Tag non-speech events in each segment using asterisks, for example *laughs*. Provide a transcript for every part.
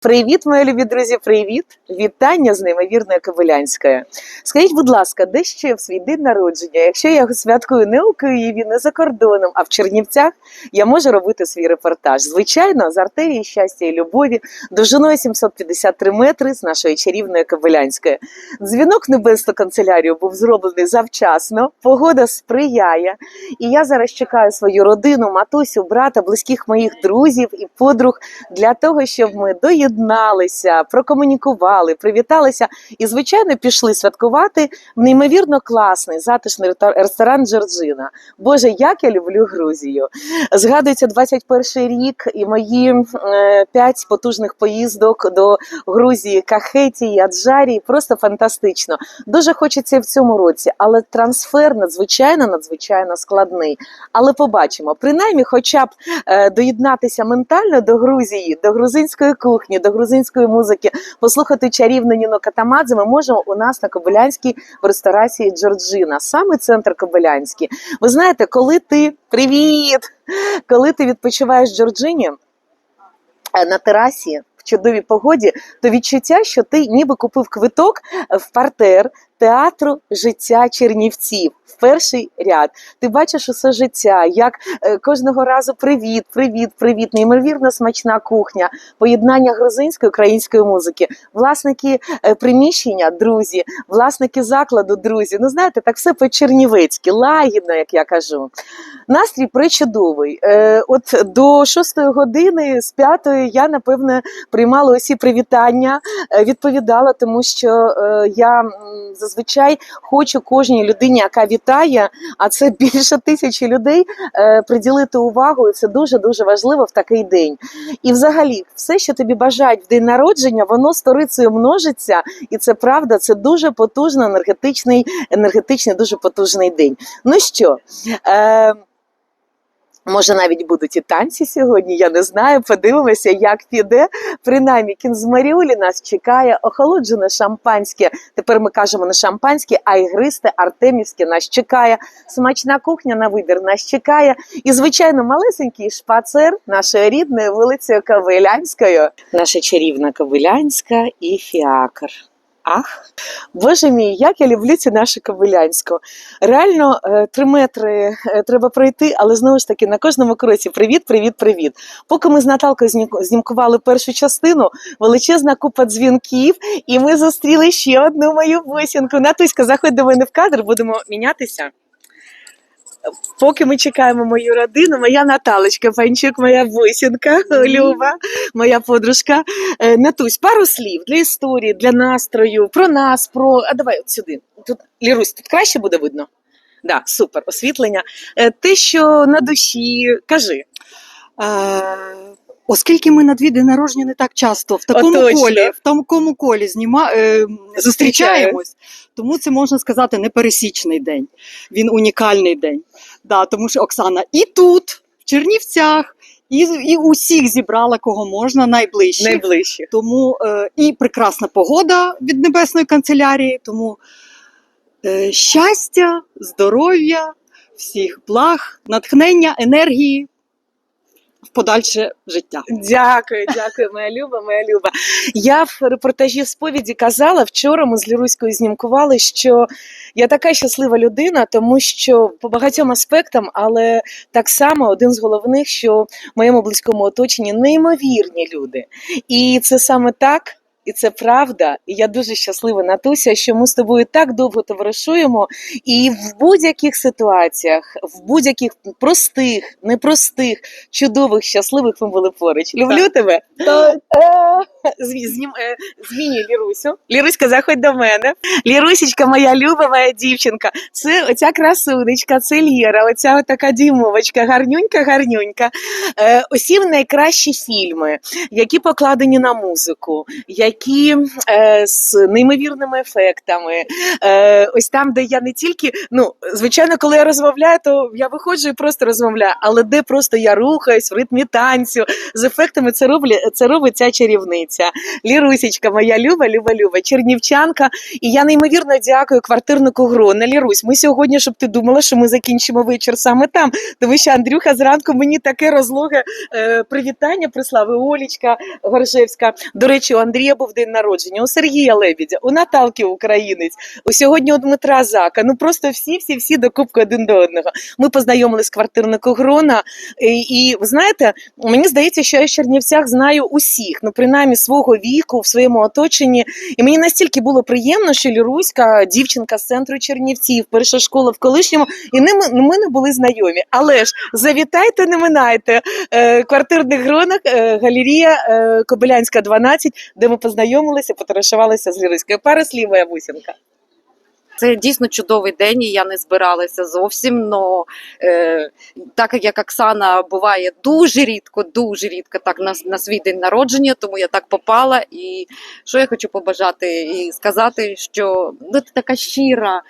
Привіт, мої любі друзі, привіт! Вітання з неймовірної Кобилянської. Скажіть, будь ласка, де ще в свій день народження, якщо я святкую не у Києві, не за кордоном, а в Чернівцях, я можу робити свій репортаж. Звичайно, з артерії щастя і любові, довжиною 753 метри з нашої чарівної Кобилянської. Дзвінок небесну канцелярію був зроблений завчасно, погода сприяє. І я зараз чекаю свою родину, матусю, брата, близьких моїх друзів і подруг для того, щоб ми доєдналися, прокомунікували, привіталися і, звичайно, пішли святкувати в неймовірно класний затишний ресторан Джорджина. Боже, як я люблю Грузію. Згадується 21 рік і мої е, п'ять потужних поїздок до Грузії, Кахетії, Аджарії. Просто фантастично. Дуже хочеться в цьому році, але трансфер надзвичайно надзвичайно складний. Але побачимо, принаймні, хоча б е, доєднатися ментально до Грузії, до грузинської кухні, до грузинської музики, послухати чарівну Ніно Катамадзе. Ми можемо у нас на Кобилянській в ресторації Джорджина, саме центр Кобилянський. Ви знаєте, коли ти привіт! Коли ти відпочиваєш в Джорджині е, на терасі. Чудовій погоді, то відчуття, що ти ніби купив квиток в партер театру життя Чернівців перший ряд. Ти бачиш усе життя, як е, кожного разу привіт, привіт, привіт, неймовірно смачна кухня, поєднання грузинської української музики, власники е, приміщення, друзі, власники закладу, друзі. Ну знаєте, так все по-чернівецьки, лагідно, як я кажу. Настрій причудовий. Е, от до шостої години з п'ятої я напевне приймала усі привітання, е, відповідала, тому що е, я зазвичай хочу кожній людині, яка вітає, а це *laughs* більше тисячі людей, е, приділити увагу. І це дуже дуже важливо в такий день. І взагалі, все, що тобі бажають в день народження, воно сторицею множиться, і це правда. Це дуже потужно енергетичний, енергетичний, дуже потужний день. Ну що? Може, навіть будуть і танці сьогодні, я не знаю. Подивимося, як піде. Принаймні, Кінзмаріулі нас чекає охолоджене шампанське. Тепер ми кажемо не шампанське, а ігристе Артемівське нас чекає. Смачна кухня на вибір нас чекає. І, звичайно, малесенький шпацер нашої рідної вулицею Кавилянською. Наша чарівна Кавилянська і фіакр. Ах, боже мій, як я люблю цю нашу Кобилянську. Реально е, три метри е, треба пройти, але знову ж таки на кожному кроці привіт, привіт, привіт. Поки ми з Наталкою знімкували першу частину, величезна купа дзвінків, і ми зустріли ще одну мою бусінку. Натуська, заходь до мене в кадр, будемо мінятися. Поки ми чекаємо мою родину, моя Наталочка, панчук, моя бусінка, Люба, моя подружка. Е, Натусь, пару слів для історії, для настрою, про нас, про. А давай от сюди. Тут Лірусь, тут краще буде видно? Да, супер, освітлення. Е, Те, що на душі, кажи. Оскільки ми на дві народження не так часто в такому точно. колі, в такому колі зніма, е, зустрічаємось, тому це можна сказати непересічний день. Він унікальний день. Да, тому що Оксана і тут, в Чернівцях, і, і усіх зібрала кого можна найближче. Найближче. Тому е, і прекрасна погода від небесної канцелярії. Тому е, щастя, здоров'я, всіх благ, натхнення, енергії в подальше життя. Дякую, дякую, моя люба, моя люба. Я в репортажі сповіді казала вчора. Ми з Ліруською знімкували, що я така щаслива людина, тому що по багатьом аспектам, але так само один з головних, що в моєму близькому оточенні неймовірні люди. І це саме так. І це правда, і я дуже щаслива, Натуся, що ми з тобою так довго товаришуємо, і в будь-яких ситуаціях, в будь-яких простих, непростих, чудових, щасливих ми були поруч. Люблю тебе. *laughs* Е, Змінюй Лірусю. Ліруська, заходь до мене. Лірусічка, моя люба, моя дівчинка. Це оця красунечка, це Лєра, оця така дімовочка, гарнюнька, гарнюнька. Е, Усі найкращі фільми, які покладені на музику, які е, з неймовірними ефектами. Е, ось там, де я не тільки, ну, звичайно, коли я розмовляю, то я виходжу і просто розмовляю, але де просто я рухаюсь в ритмі танцю з ефектами, це робить, це робить ця чарівниця. Племінниця, Лірусічка, моя люба, люба, люба, чернівчанка. І я неймовірно дякую квартирнику Грона. Лірусь, ми сьогодні, щоб ти думала, що ми закінчимо вечір саме там. Тому що Андрюха зранку мені таке розлоге е, привітання прислав. Олічка Горжевська. До речі, у Андрія був день народження, у Сергія Лебідя, у Наталки Українець, у сьогодні у Дмитра Зака. Ну просто всі, всі, всі до кубки один до одного. Ми познайомились з квартирнику Грона. І, і знаєте, мені здається, що я в Чернівцях знаю усіх, ну принаймні свого віку в своєму оточенні. І мені настільки було приємно, що Ліруська, дівчинка з центру Чернівців, перша школа в колишньому, і ними ну, ми не були знайомі. Але ж завітайте, не минайте. Е, квартирних гронах, е, галерія е, Кобилянська, 12, де ми познайомилися, потарашувалися з Ліруською. Пару слів, моя бусинка. Це дійсно чудовий день, і я не збиралася зовсім. Но е, так як Оксана буває дуже рідко, дуже рідко так на, на свій день народження, тому я так попала. І що я хочу побажати і сказати, що ну, ти така щира,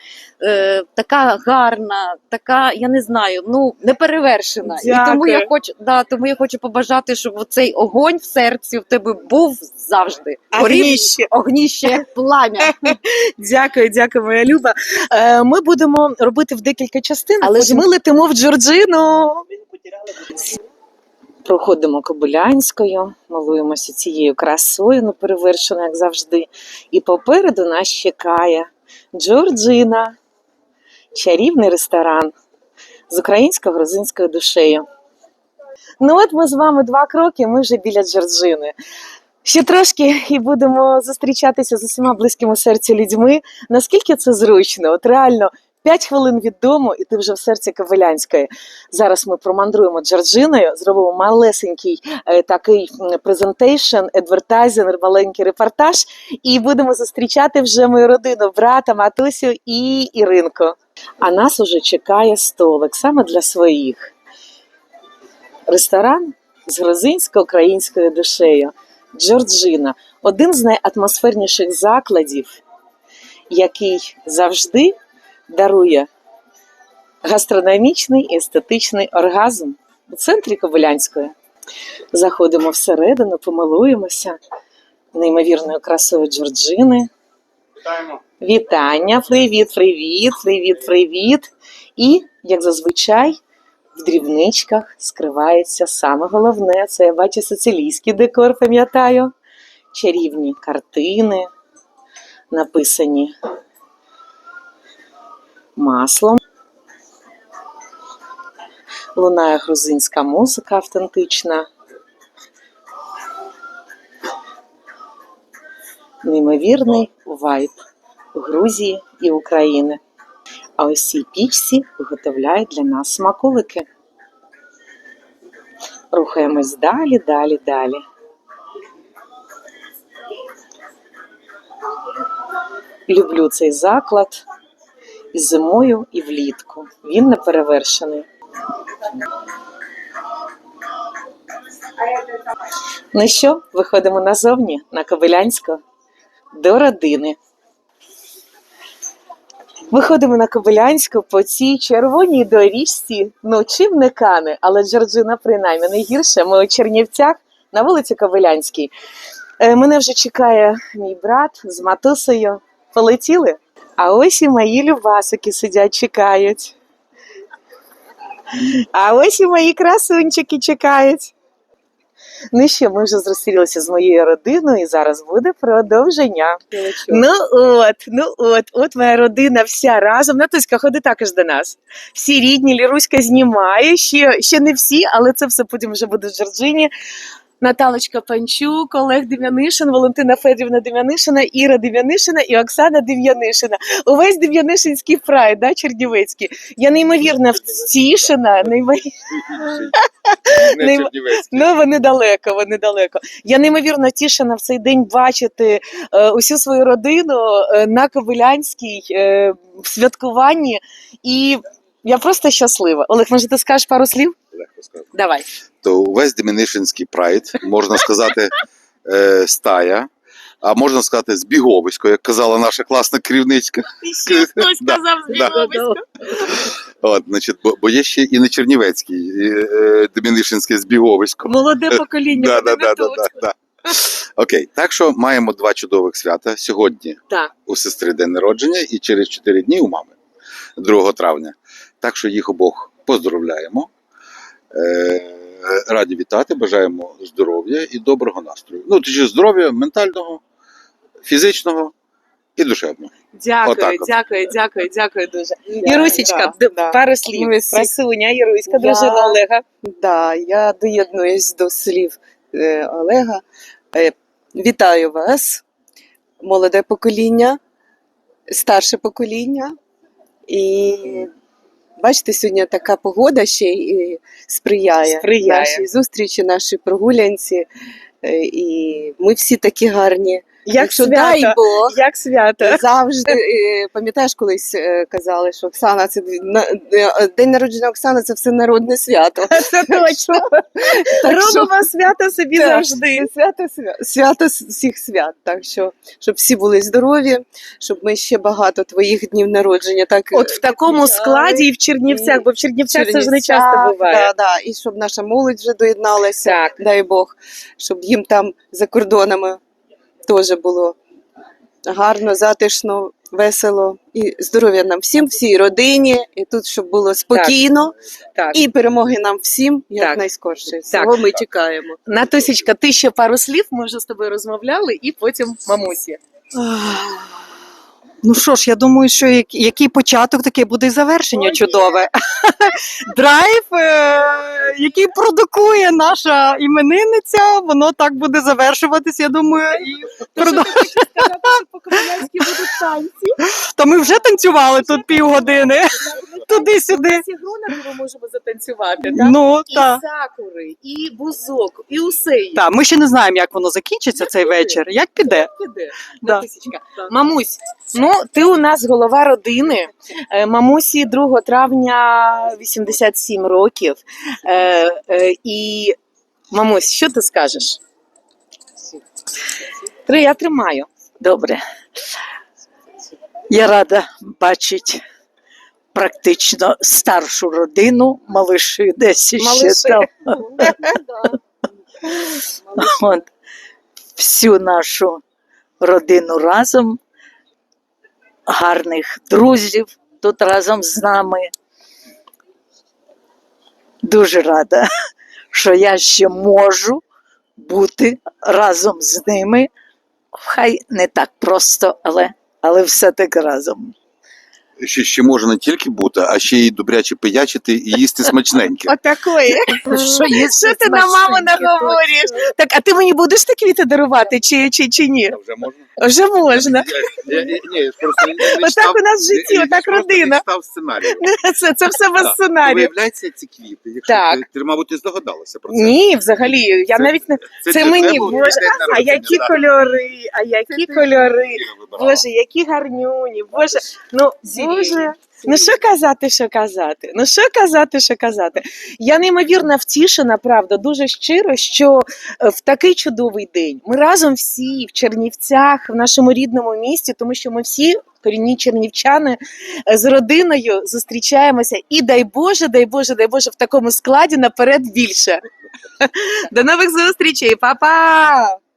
е, така гарна, така, я не знаю, ну неперевершена. І тому я хочу, да, тому я хочу побажати, щоб цей огонь в серці в тебе був завжди. Огніще. огніще, як плам'я. *laughs* Дякую, дякую, моя Люба. Е, ми будемо робити в декілька частин, але ж ми летимо в Джорджину. Проходимо Кобилянською, милуємося цією красою, неперевершеною, як завжди. І попереду нас чекає Джорджина, чарівний ресторан з українсько-грузинською душею. Ну от ми з вами два кроки, ми вже біля Джорджини. Ще трошки і будемо зустрічатися з усіма близькими серцю людьми. Наскільки це зручно? От реально. П'ять хвилин від дому, і ти вже в серці Ковалянської. Зараз ми промандруємо Джорджиною, зробимо малесенький е, такий презентейшн, адвертайзинг, маленький репортаж, і будемо зустрічати вже мою родину, брата, матусю і Іринку. А нас уже чекає столик саме для своїх. Ресторан з грузинсько-українською душею. Джорджина один з найатмосферніших закладів, який завжди дарує гастрономічний і естетичний оргазм у центрі Кобилянської. Заходимо всередину, помилуємося неймовірною красою Джорджини. Вітаємо. Вітання, привіт, привіт, привіт, привіт. І, як зазвичай, в дрібничках скривається саме головне. Це я бачу сицилійський декор, пам'ятаю. Чарівні картини, написані маслом. Лунає грузинська музика автентична. Неймовірний вайб Грузії і України. А ось пічці виготовляють для нас смаколики. Рухаємось далі, далі, далі. Люблю цей заклад і зимою, і влітку. Він не перевершений. Ну що, виходимо назовні на Кобилянську до родини. Виходимо на Кобилянську по цій червоній доріжці. Ну, чим не кане, але Джорджина принаймні не гірше. Ми у Чернівцях на вулиці Кобилянській. Е, Мене вже чекає мій брат з матусею. Полетіли? А ось і мої любасики сидять, чекають. А ось і мої красунчики чекають. Ну що, ми вже зустрілися з моєю родиною, і зараз буде продовження. Ну от, ну от, от моя родина вся разом. Натуська, ходи також до нас. Всі рідні, Ліруська знімає, ще, ще не всі, але це все потім вже буде в Джорджині. Наталочка Панчук, Олег Дем'янишин, Валентина Федорівна Дем'янишина, Іра Дем'янишина і Оксана Дем'янишина. Увесь Дем'янишинський прайд, да, Чернівецький. Я неймовірно втішена, неймовірно. Ну, вони далеко, вони далеко. Я неймовірно тішена в цей день бачити е, усю свою родину е, на Ковилянській е, в святкуванні. І я просто щаслива. Олег, може, ти скажеш пару слів? Легко сказати. Давай. То увесь Демінишинський прайд, можна сказати, *laughs* е, стая, а можна сказати, збіговисько, як казала наша класна керівничка. Ще хтось *laughs* сказав збіговисько. От, значить, бо, бо є ще і не Чернівецький е, е, Демінишинське збіговисько. Молоде покоління. Да, да, да, да, да. Окей, так що маємо два чудових свята. Сьогодні Так. у сестри день народження і через 4 дні у мами 2 травня. Так що їх обох поздравляємо. Е, раді вітати, бажаємо здоров'я і доброго настрою. Ну, тоді здоров'я ментального, фізичного і душевного. Дякую, Отак дякую, дякую, дякую дуже. Да, Ірусічка, да, да. пару слів. Ми всі- Красуня, Іруська, Я- дружина Олега. Да, я доєднуюсь до слів е, Олега. Е, вітаю вас, молоде покоління, старше покоління. І бачите, сьогодні така погода ще й сприяє, Сприяє. нашій зустрічі, нашій прогулянці. Е, І ми всі такі гарні. Як Якщо свято, дай Бог, як свято. Завжди *laughs* е, пам'ятаєш, колись е, казали, що Оксана це е, день народження Оксани це всенародне свято. *laughs* Це точно. Робимо свято собі Так. завжди. Свято свя- свято всіх свят. Так що щоб всі були здорові, щоб ми ще багато твоїх днів народження. Так От в такому складі і в Чернівцях, бо в Чернівцях це ж не часто буває. Да, да, і щоб наша молодь вже доєдналася, Так. дай Бог, щоб їм там за кордонами теж було гарно, затишно, весело і здоров'я нам всім, всій родині, і тут щоб було спокійно, Так. і перемоги нам всім Так. як найскорше. Всього ми чекаємо. Натусічка, ти ще пару слів, ми вже з тобою розмовляли, і потім мамусі. Ну що ж, я думаю, що як- який початок, таке буде і завершення чудове. *laughs* Драйв, е, який продукує наша іменинниця, воно так буде завершуватись, я думаю. І продов- по-кобилянськи будуть танці. То ми вже танцювали тут півгодини. Туди-сюди. Сігруна ми можемо затанцювати, так? Ну, І так. сакури, і бузок, і усе є. Так, ми ще не знаємо, як воно закінчиться Як цей піде. вечір. Як піде? Піде. Да. Натусічка. Мамусь, ну ти у нас голова родини. Е, Мамусі 2 травня 87 років. Е, е, І мамусь, що ти скажеш? Три, я тримаю. Добре. Я рада бачити практично старшу родину, малиші десь ще там. *laughs* От. Всю нашу родину разом, гарних друзів тут разом з нами. Дуже рада, що я ще можу бути разом з ними. Хай не так просто, але, але все-таки разом. Ще, ще може не тільки бути, а ще й добряче пиячити і їсти смачненьке. *laughs* Отакої. Що є Що ти на маму наговориш? Так, а ти мені будеш такі квіти дарувати, чи, чи, чи ні? Вже можна? Вже можна. Я, я, я, ні, я просто не- не Отак у нас в житті, я- я отак просто не родина. читав сценарій. *laughs* Це, це все без Так. сценарію. Виявляється, ці квіти. Якщо Так. ти, ти, мабуть, ти здогадалася про це. Ні, взагалі, я Це- навіть не. Це для мені, тебе Боже, день А народження, які да. кольори, а які кольори. Іра вибирала. Боже, які гарнюні, Боже, ну Боже, ну що казати, що казати? Ну що казати, що казати? Я неймовірно втішена, правда, дуже щиро, що е, в такий чудовий день ми разом всі в Чернівцях, в нашому рідному місті, тому що ми всі корінні чернівчани е, з родиною зустрічаємося. І дай Боже, дай Боже, дай Боже, в такому складі наперед більше. *laughs* До нових зустрічей, Па-па!